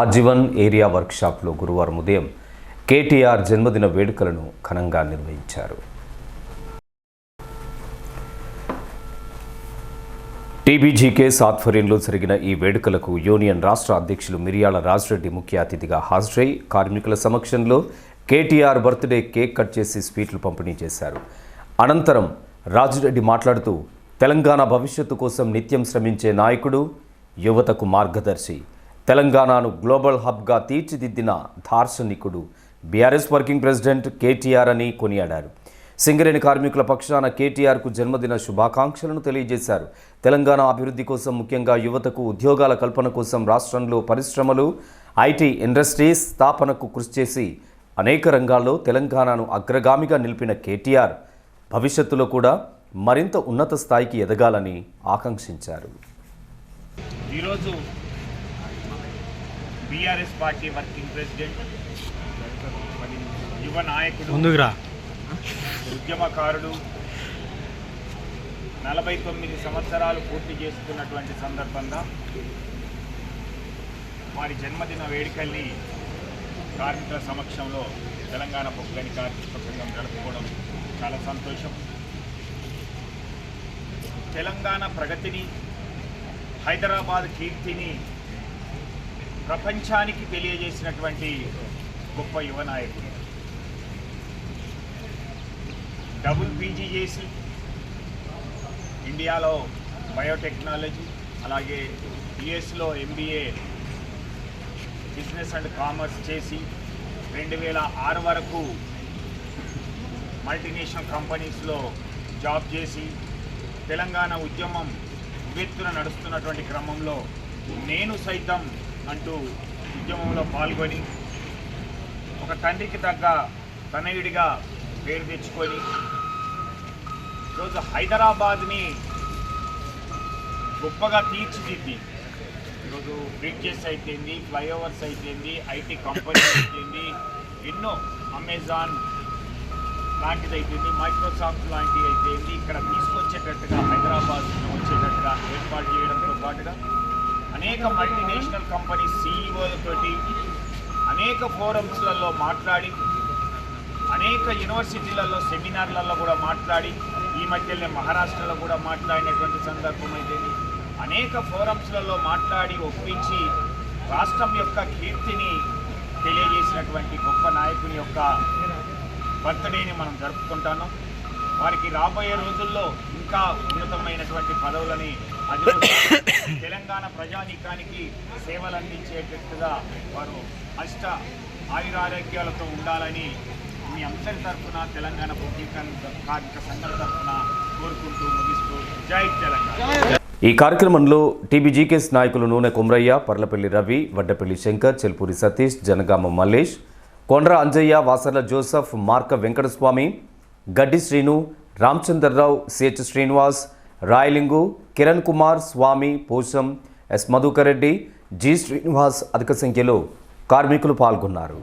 ఆజీవన్ area వర్క్షాప్లో గురువారం ఉదయం కేటీఆర్ జన్మదిన వేడుకలను ఘనంగా నిర్వహించారు. టీబీజీకేస్ ఆధ్వర్యంలో జరిగిన ఈ వేడుకలకు యూనియన్ రాష్ట్ర అధ్యక్షులు మిరియాల రాజరెడ్డి ముఖ్య అతిథిగా హాజరై కార్మికుల సమక్షంలో కేటీఆర్ బర్త్డే కేక్ కట్ చేసి స్వీట్లు పంపిణీ చేశారు. అనంతరం రాజురెడ్డి మాట్లాడుతూ తెలంగాణ భవిష్యత్తు కోసం నిత్యం శ్రమించే నాయకుడు యువతకు మార్గదర్శి తెలంగాణను గ్లోబల్ హబ్గా తీర్చిదిద్దిన దార్శనికుడు బీఆర్ఎస్ వర్కింగ్ ప్రెసిడెంట్ కేటీఆర్ అని కొనియాడారు. సింగరేణి కార్మికుల పక్షాన కేటీఆర్కు జన్మదిన శుభాకాంక్షలను తెలియజేశారు. తెలంగాణ అభివృద్ధి కోసం ముఖ్యంగా యువతకు ఉద్యోగాల కల్పన కోసం రాష్ట్రంలో పరిశ్రమలు ఐటీ ఇండస్ట్రీస్ స్థాపనకు కృషి చేసి అనేక రంగాల్లో తెలంగాణను అగ్రగామిగా నిలిపిన కేటీఆర్ భవిష్యత్తులో కూడా మరింత ఉన్నత స్థాయికి ఎదగాలని ఆకాంక్షించారు. ఈరోజు బీఆర్ఎస్ పార్టీ వర్కింగ్ ప్రెసిడెంట్ యువ నాయకుడు ఉద్యమకారుడు నలభై తొమ్మిది సంవత్సరాలు పూర్తి చేసుకున్నటువంటి సందర్భంగా వారి జన్మదిన వేడుకల్ని కార్మికుల సమక్షంలో తెలంగాణ పొగ్గని కార్మిక సంఘం జరుపుకోవడం చాలా సంతోషం. తెలంగాణ ప్రగతిని హైదరాబాద్ కీర్తిని ప్రపంచానికి తెలియజేసినటువంటి గొప్ప యువ నాయకుడు. డబుల్ పీజీ చేసి ఇండియాలో బయోటెక్నాలజీ అలాగే యుఎస్లో ఎంబీఏ బిజినెస్ అండ్ కామర్స్ చేసి రెండు వేల ఆరు వరకు మల్టీనేషనల్ కంపెనీస్లో జాబ్ చేసి తెలంగాణ ఉద్యమం ఉవ్వెత్తున నడుస్తున్నటువంటి క్రమంలో నేను సైతం అంటూ ఉద్యమంలో పాల్గొని ఒక తండ్రికి తగ్గ తనయుడిగా పేరు తెచ్చుకొని ఈరోజు హైదరాబాద్ని గొప్పగా తీర్చిదిద్ది. ఈరోజు బ్రిడ్జెస్ అయితేంది ఫ్లైఓవర్స్ అయితేంది ఐటీ కంపెనీస్ అయితేంది ఎన్నో అమెజాన్ లాంటిది అయితేంది మైక్రోసాఫ్ట్ లాంటివి అయితేంది ఇక్కడ తీసుకొచ్చేటట్టుగా హైదరాబాద్ వచ్చేటట్టుగా ఏర్పాటు చేయడంతో పాటుగా అనేక మల్టీనేషనల్ కంపెనీ సీఈఓలతోటి అనేక ఫోరమ్స్లలో మాట్లాడి అనేక యూనివర్సిటీలలో సెమినార్లలో కూడా మాట్లాడి ఈ మధ్యనే మహారాష్ట్రలో కూడా మాట్లాడినటువంటి సందర్భం అయితే అనేక ఫోరమ్స్లలో మాట్లాడి ఒప్పించి రాష్ట్రం యొక్క కీర్తిని తెలియజేసినటువంటి గొప్ప నాయకుని యొక్క బర్త్డేని మనం జరుపుకుంటాను. వారికి రాబోయే రోజుల్లో ఇంకా ఉన్నతమైనటువంటి పదవులని తెలంగాణ ప్రజానీకానికి సేవలు అందించేటట్టుగా వారు అష్ట ఆయురారోగ్యాలతో ఉండాలని మీ అందరి తరఫున తెలంగాణ కార్మిక సంఘం తరఫున కోరుకుంటూ ముగిస్తూ జై తెలంగాణ. ఈ కార్యక్రమంలో టీబీజీకేస్ నాయకులు Noone Kumraiah Parlapalli Ravi Vaddapalli Shankar Chelpuri Satish Janagama Mallesh Kondra Anjaiah Vasarla Joseph Marka Venkataswamy Gaddi Srinu Ramachandrarao CH Srinivas Rayalingu Kiran Kumar Swamy Posham S Madhukar Reddy G Srinivas అధిక సంఖ్యలో కార్మికులు పాల్గొన్నారు.